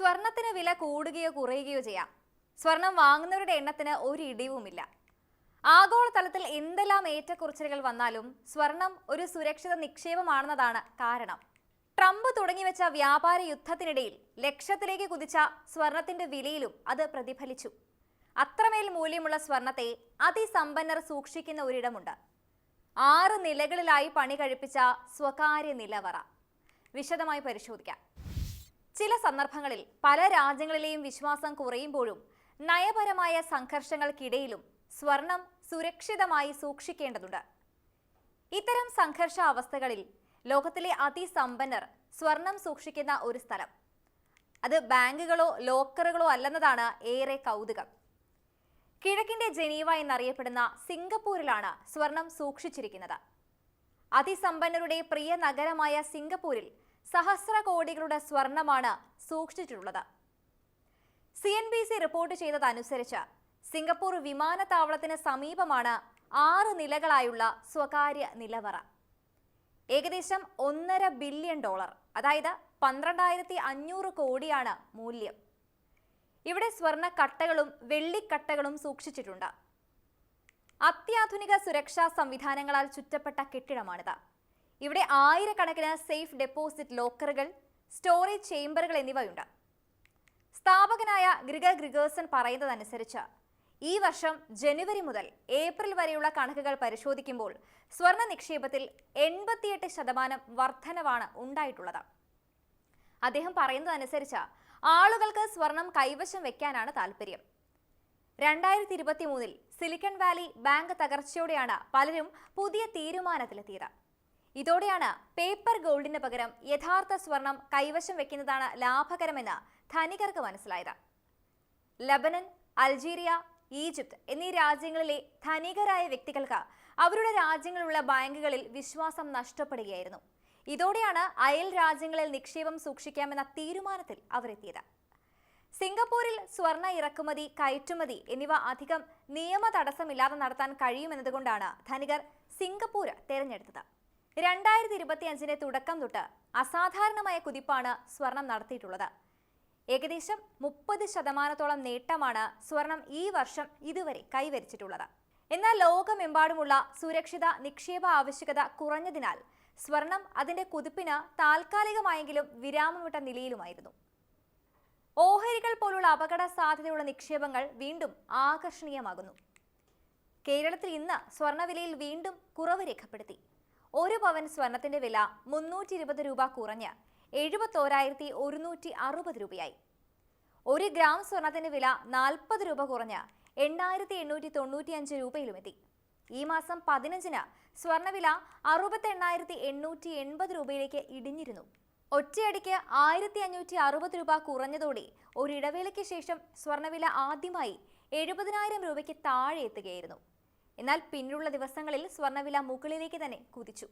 സ്വർണത്തിന് വില കൂടുകയോ കുറയുകയോ ചെയ്യാം. സ്വർണം വാങ്ങുന്നവരുടെ എണ്ണത്തിന് ഒരു ഇടിവുമില്ല. ആഗോളതലത്തിൽ എന്തെല്ലാം ഏറ്റക്കുറച്ചിലുകൾ വന്നാലും സ്വർണം ഒരു സുരക്ഷിത നിക്ഷേപമാണെന്നതാണ് കാരണം. ട്രംപ് തുടങ്ങിവെച്ച വ്യാപാര യുദ്ധത്തിനിടയിൽ ലക്ഷത്തിലേക്ക് കുതിച്ച സ്വർണത്തിന്റെ വിലയിലും അത് പ്രതിഫലിച്ചു. അത്രമേൽ മൂല്യമുള്ള സ്വർണത്തെ അതിസമ്പന്നർ സൂക്ഷിക്കുന്ന ഒരിടമുണ്ട്. ആറ് നിലകളിലായി പണി കഴിപ്പിച്ച സ്വകാര്യ നിലവറ. വിശദമായി പരിശോധിക്കാം. ചില സന്ദർഭങ്ങളിൽ പല രാജ്യങ്ങളിലെയും വിശ്വാസം കുറയുമ്പോഴും നയപരമായ സംഘർഷങ്ങൾക്കിടയിലും സ്വർണം സുരക്ഷിതമായി സൂക്ഷിക്കേണ്ടതുണ്ട്. ഇത്തരം സംഘർഷ അവസ്ഥകളിൽ ലോകത്തിലെ അതിസമ്പന്നർ സ്വർണം സൂക്ഷിക്കുന്ന ഒരു സ്ഥലം. അത് ബാങ്കുകളോ ലോക്കറുകളോ അല്ലെന്നതാണ് ഏറെ കൗതുകം. കിഴക്കിന്റെ ജനീവ എന്നറിയപ്പെടുന്ന സിംഗപ്പൂരിലാണ് സ്വർണം സൂക്ഷിച്ചിരിക്കുന്നത്. അതിസമ്പന്നരുടെ പ്രിയ നഗരമായ സിംഗപ്പൂരിൽ സഹസ്ര കോടികളുടെ സ്വർണമാണ് സൂക്ഷിച്ചിട്ടുള്ളത്. C N B C report ചെയ്തതനുസരിച്ച് Singapore വിമാനത്താവളത്തിന് സമീപമാണ് ആറ് നിലകളായുള്ള സ്വകാര്യ നിലവറ. ഏകദേശം ഒന്നര ബില്യൺ ഡോളർ അതായത് പന്ത്രണ്ടായിരത്തി അഞ്ഞൂറ് കോടിയാണ് മൂല്യം. ഇവിടെ സ്വർണക്കട്ടകളും വെള്ളിക്കട്ടകളും സൂക്ഷിച്ചിട്ടുണ്ട്. അത്യാധുനിക സുരക്ഷാ സംവിധാനങ്ങളാൽ ചുറ്റപ്പെട്ട കെട്ടിടമാണിത്. ഇവിടെ ആയിരക്കണക്കിന് സേഫ് ഡെപ്പോസിറ്റ് ലോക്കറുകൾ സ്റ്റോറേജ് ചേംബറുകൾ എന്നിവയുണ്ട്. സ്ഥാപകനായ ഗ്രിഗ ഗ്രിഗേഴ്സൺ പറയുന്നതനുസരിച്ച് ഈ വർഷം ജനുവരി മുതൽ ഏപ്രിൽ വരെയുള്ള കണക്കുകൾ പരിശോധിക്കുമ്പോൾ സ്വർണ നിക്ഷേപത്തിൽ എൺപത്തിയെട്ട് ശതമാനം വർധനവാണ് ഉണ്ടായിട്ടുള്ളത്. അദ്ദേഹം പറയുന്നതനുസരിച്ച് ആളുകൾക്ക് സ്വർണം കൈവശം വെക്കാനാണ് താല്പര്യം. രണ്ടായിരത്തി ഇരുപത്തി മൂന്നിൽ സിലിക്കൺ വാലി ബാങ്ക് തകർച്ചയോടെയാണ് പലരും പുതിയ തീരുമാനത്തിലെത്തിയത്. ഇതോടെയാണ് പേപ്പർ ഗോൾഡിന് പകരം യഥാർത്ഥ സ്വർണം കൈവശം വെക്കുന്നതാണ് ലാഭകരമെന്ന് ധനികർക്ക് മനസ്സിലായത്. ലബനൻ അൾജീരിയ ഈജിപ്ത് എന്നീ രാജ്യങ്ങളിലെ ധനികരായ വ്യക്തികൾക്ക് അവരുടെ രാജ്യങ്ങളിലുള്ള ബാങ്കുകളിൽ വിശ്വാസം നഷ്ടപ്പെടുകയായിരുന്നു. ഇതോടെയാണ് അയൽ രാജ്യങ്ങളിൽ നിക്ഷേപം സൂക്ഷിക്കാമെന്ന തീരുമാനത്തിൽ അവരെത്തിയത്. സിംഗപ്പൂരിൽ സ്വർണ ഇറക്കുമതി കയറ്റുമതി എന്നിവ അധികം നിയമ തടസ്സമില്ലാതെ നടത്താൻ കഴിയുമെന്നതുകൊണ്ടാണ് ധനികർ സിംഗപ്പൂർ തെരഞ്ഞെടുത്തത്. രണ്ടായിരത്തി ഇരുപത്തി അഞ്ചിന്റെ തുടക്കം തൊട്ട് അസാധാരണമായ കുതിപ്പാണ് സ്വർണം നടത്തിയിട്ടുള്ളത്. ഏകദേശം മുപ്പത് ശതമാനത്തോളം നേട്ടമാണ് സ്വർണം ഈ വർഷം ഇതുവരെ കൈവരിച്ചിട്ടുള്ളത്. എന്നാൽ ലോകമെമ്പാടുമുള്ള സുരക്ഷിത നിക്ഷേപ ആവശ്യകത കുറഞ്ഞതിനാൽ സ്വർണം അതിന്റെ കുതിപ്പിന് താൽക്കാലികമായെങ്കിലും വിരാമമിട്ട നിലയിലുമായിരുന്നു. ഓഹരികൾ പോലുള്ള അപകട സാധ്യതയുള്ള നിക്ഷേപങ്ങൾ വീണ്ടും ആകർഷണീയമാകുന്നു. കേരളത്തിൽ ഇന്ന് സ്വർണവിലയിൽ വീണ്ടും കുറവ് രേഖപ്പെടുത്തി. ഒരു പവൻ സ്വർണത്തിന്റെ വില മുന്നൂറ്റി ഇരുപത് രൂപ കുറഞ്ഞ് എഴുപത്തോരായിരത്തി ഒരുന്നൂറ്റി അറുപത് രൂപയായി. ഒരു ഗ്രാം സ്വർണത്തിന്റെ വില നാൽപ്പത് രൂപ കുറഞ്ഞ് എണ്ണായിരത്തി എണ്ണൂറ്റി തൊണ്ണൂറ്റി അഞ്ച് രൂപയിലുമെത്തി. ഈ മാസം പതിനഞ്ചിന് സ്വർണവില അറുപത്തി എണ്ണായിരത്തി എണ്ണൂറ്റി എൺപത് രൂപയിലേക്ക് ഇടിഞ്ഞിരുന്നു. ഒറ്റയടിക്ക് ആയിരത്തി അഞ്ഞൂറ്റി അറുപത് രൂപ കുറഞ്ഞതോടെ ഒരിടവേളയ്ക്ക് ശേഷം സ്വർണവില ആദ്യമായി എഴുപതിനായിരം രൂപയ്ക്ക് താഴെ എത്തുകയായിരുന്നു. എന്നാൽ പിന്നീടുള്ള ദിവസങ്ങളിൽ സ്വർണവില മുകളിലേക്ക് തന്നെ കുതിച്ചു